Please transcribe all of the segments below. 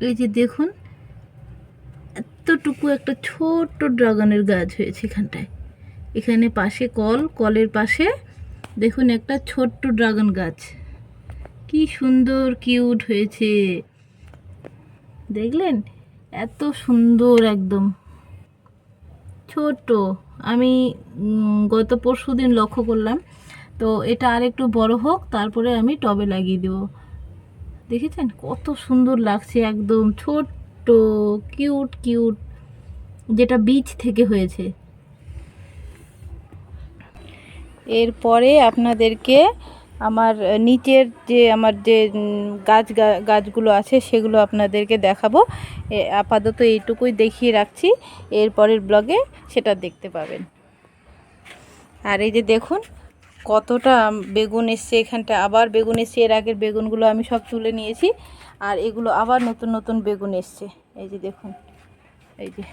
এই যে দেখুন, এতটুকু একটা ছোট্ট ড্রাগনের গাছ হয়েছে এখানটায়। এখানে পাশে কল, কলের পাশে দেখুন একটা ছোট্ট ড্রাগন গাছ। কি সুন্দর, কিউট হয়েছে। দেখলেন? এত সুন্দর একদম। ছোট্ট। আমি গত পরশু দিন লক্ষ্য করলাম। তো এটা আর একটু বড় হোক, তারপরে আমি টবে লাগিয়ে দেবো। দেখেছেন? কত সুন্দর লাগছে একদম। ছোট্ট, কিউট কিউট, যেটা বীজ থেকে হয়েছে। এরপরে আপনাদেরকে আমার নিচের যে আমার যে গাছ গাছগুলো আছে, সেগুলো আপনাদেরকে দেখাবো। আপাতত এইটুকুই দেখিয়ে রাখছি। এরপরের ব্লগে সেটা দেখতে পাবেন। আর এই যে দেখুন কতটা বেগুন এসছে এখানটা? আবার বেগুন এসছে, এর আগের বেগুনগুলো আমি সব তুলে নিয়েছি। আর এগুলো আবার নতুন নতুন বেগুন এসছে। এই যে দেখুন, এই যে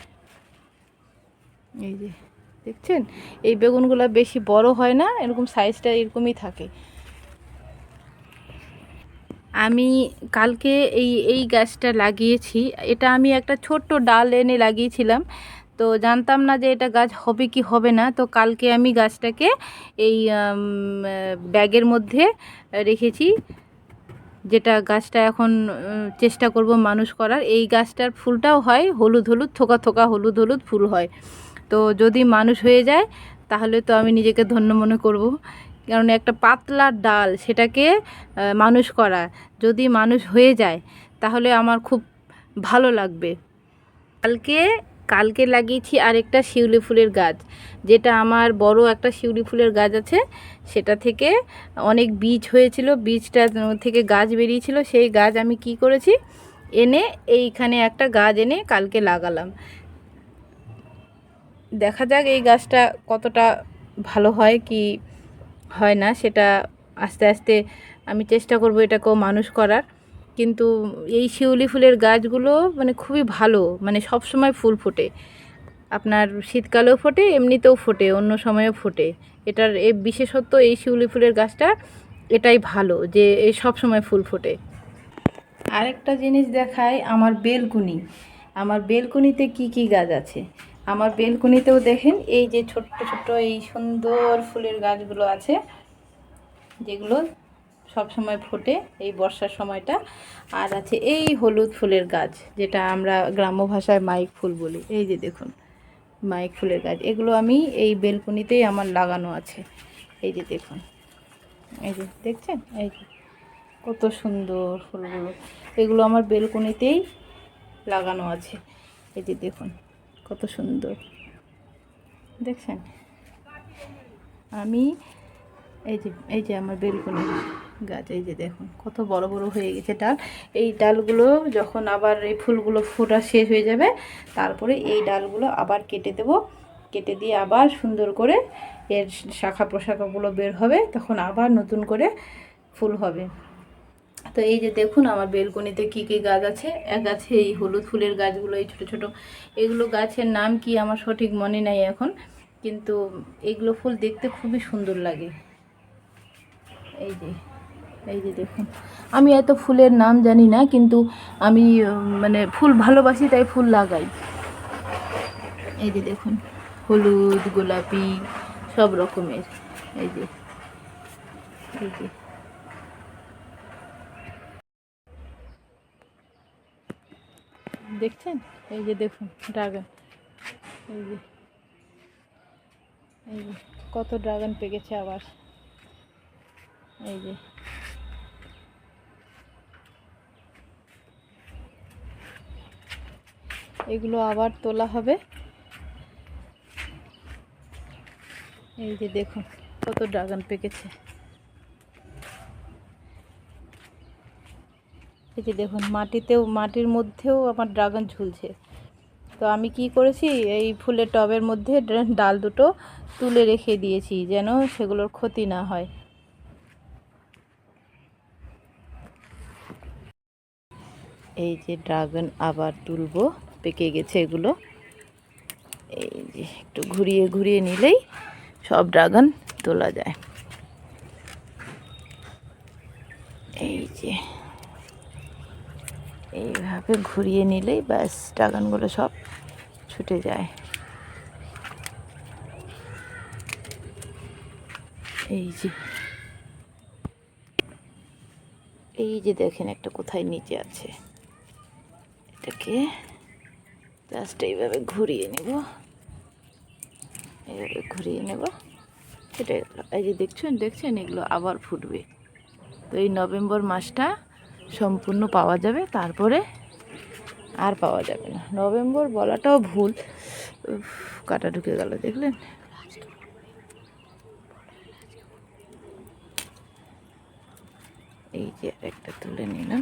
এই যে, দেখছেন? এই বেগুনগুলো বেশি বড় হয় না, এরকম সাইজটা এরকমই থাকে। আমি কালকে এই এই গাছটা লাগিয়েছি। এটা আমি একটা ছোট্ট ডাল এনে লাগিয়েছিলাম। তো জানতাম না যে এটা গাছ হবে কি হবে না। তো কালকে আমি গাছটাকে এই ব্যাগের মধ্যে রেখেছি, যেটা গাছটা এখন চেষ্টা করব মানুষ করার। এই গাছটার ফুলটাও হয় হলুদ হলুদ, থোকা থোকা হলুদ হলুদ ফুল হয়। তো যদি মানুষ হয়ে যায়, তাহলে তো আমি নিজেকে ধন্য মনে করব। কারণ একটা পাতলা ডাল, সেটাকে মানুষ করা। যদি মানুষ হয়ে যায়, তাহলে আমার খুব ভালো লাগবে। কালকে কালকে লাগিয়েছি আরেকটা শিউলি ফুলের গাছ। যেটা আমার বড় একটা শিউলি ফুলের গাছ আছে, সেটা থেকে অনেক বীজ হয়েছিল, বীজটা থেকে গাছ বেরিয়েছিল, সেই গাছ আমি কি করেছি? এনে এইখানে একটা গাছ এনে কালকে লাগালাম। দেখা যাক এই গাছটা কতটা ভালো হয় কি হয় না, সেটা আস্তে আস্তে আমি চেষ্টা করব এটাকেও মানুষ করার। কিন্তু এই শিউলি ফুলের গাছগুলো মানে খুবই ভালো মানে সব সময় ফুল ফোটে। আপনার শীতকালেও ফোটে, এমনিতেও ফোটে, অন্য সময়ও ফোটে। এটার, এ বিশেষত্ব এই শিউলি ফুলের গাছটা এটাই ভালো, যে এই সব সময় ফুল ফোটে। আরেকটা জিনিস দেখায় আমার বেলকুনি। আমার বেলকুনিতে কি কি গাছ আছে? আমার বেলকুনিতেও দেখেন, এই যে ছোট্ট ছোট্ট এই সুন্দর ফুলের গাছগুলো আছে, যেগুলো সব সময় ফোটে এই বর্ষার সময়টা। আর আছে এই হলুদ ফুলের গাছ, যেটা আমরা গ্রাম্য ভাষায় মাইক ফুল বলি। এই যে দেখুন, মাইক ফুলের গাছ। এগুলো আমি এই বেলকুনিতেই আমার লাগানো আছে। এই যে দেখুন, এই যে দেখছেন? এই যে কত সুন্দর ফুলগুলো। এগুলো আমার বেলকনিতেই লাগানো আছে। এই যে দেখুন, কত সুন্দর। দেখছেন? আমি, এই যে এই যে আমার বেলকনি। গাছ, এই যে দেখুন, কত বড় বড় হয়ে গেছে ডাল। এই ডালগুলো যখন আবার এই ফুলগুলো ফোটা শেষ হয়ে যাবে, তারপরে এই ডালগুলো আবার কেটে দেব। কেটে দিয়ে আবার সুন্দর করে এর শাখা প্রশাখাগুলো বের হবে, তখন আবার নতুন করে ফুল হবে। তো এই যে দেখুন, আমার বেলকনিতে কি কি গাছ আছে। এক আছে এই হলুদ ফুলের গাছগুলো, এই ছোট ছোট, এগুলো গাছের নাম কি আমার সঠিক মনে নাই এখন, কিন্তু এগুলো ফুল দেখতে খুবই সুন্দর লাগে। এই যে এই যে দেখুন, আমি এত ফুলের নাম জানি না, কিন্তু আমি মানে ফুল ভালোবাসি, তাই ফুল লাগাই। এই যে দেখুন, হলুদ, গোলাপি, সব রকমের। এই যে এই যে। দেখছেন? এই যে দেখুন, ড্রাগন। এই যে এই যে, কত ড্রাগন পেকেছে আবার। এই যে। এগুলো আবার তোলা হবে। এই যে দেখুন, কত ড্রাগন পেকেছে। এই যে দেখুন, মাটিতেও, মাটির মধ্যেও আমার ড্রাগন ঝুলছে। তো আমি কি করেছি, এই ফুলের টবের মধ্যে ডাল দুটো তুলে রেখে দিয়েছি, যেন সেগুলোর ক্ষতি না হয়। এই যে ড্রাগন আবার তুলবো। পেকে গেছে এগুলো। এই যে একটু ঘুরিয়ে ঘুরিয়ে নিলেই সব ড্রাগন তোলা যায়। এই যে এইভাবে ঘুরিয়ে নিলেই ব্যাস ড্রাগনগুলো সব ছুটে যায়। এই যে এই যে দেখেন একটা কোথায় নিচে আছে। এটাকে জাস্ট এইভাবে ঘুরিয়ে নেব। এইভাবে ঘুরিয়ে নেব। এটা, এই যে দেখছেন দেখছেন, এগুলো আবার ফুটবে। তো এই নভেম্বর মাসটা সম্পূর্ণ পাওয়া যাবে, তারপরে আর পাওয়া যাবে না। নভেম্বর বলাটাও ভুল। কাটা ঢুকে গেল, দেখলেন? এই যে একটা তুলে নিলাম।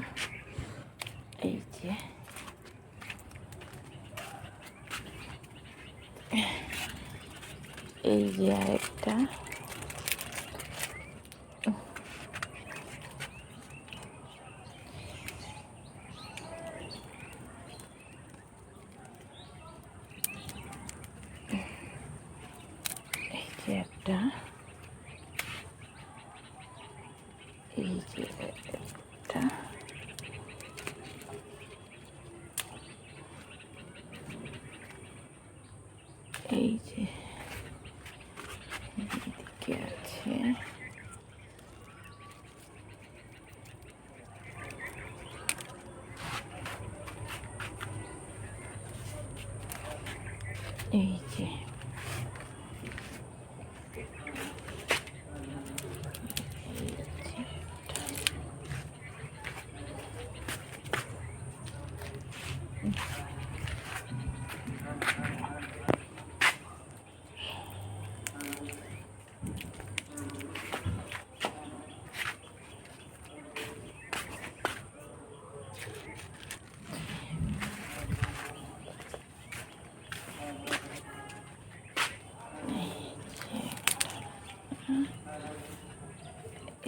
এই যে এই যে আরেকটা। একটা। এই যে একটা এই যে এদিকে আছে এই যে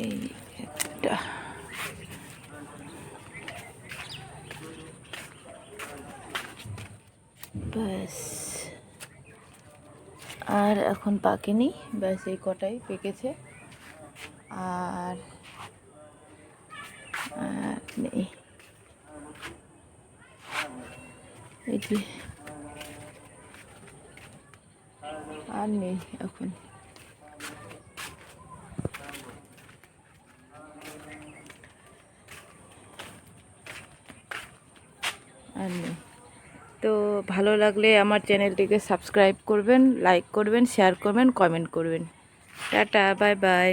এই একটা ব্যাস। আর এখন পাকেনি ব্যাস, এই কটাই পেকেছে। আর নেই। এই যে। আর নেই এখন। আর নেই তো ভালো লাগলে আমার চ্যানেলটিকে সাবস্ক্রাইব করবেন, লাইক করবেন, শেয়ার করবেন, কমেন্ট করবেন। Tata, bye bye.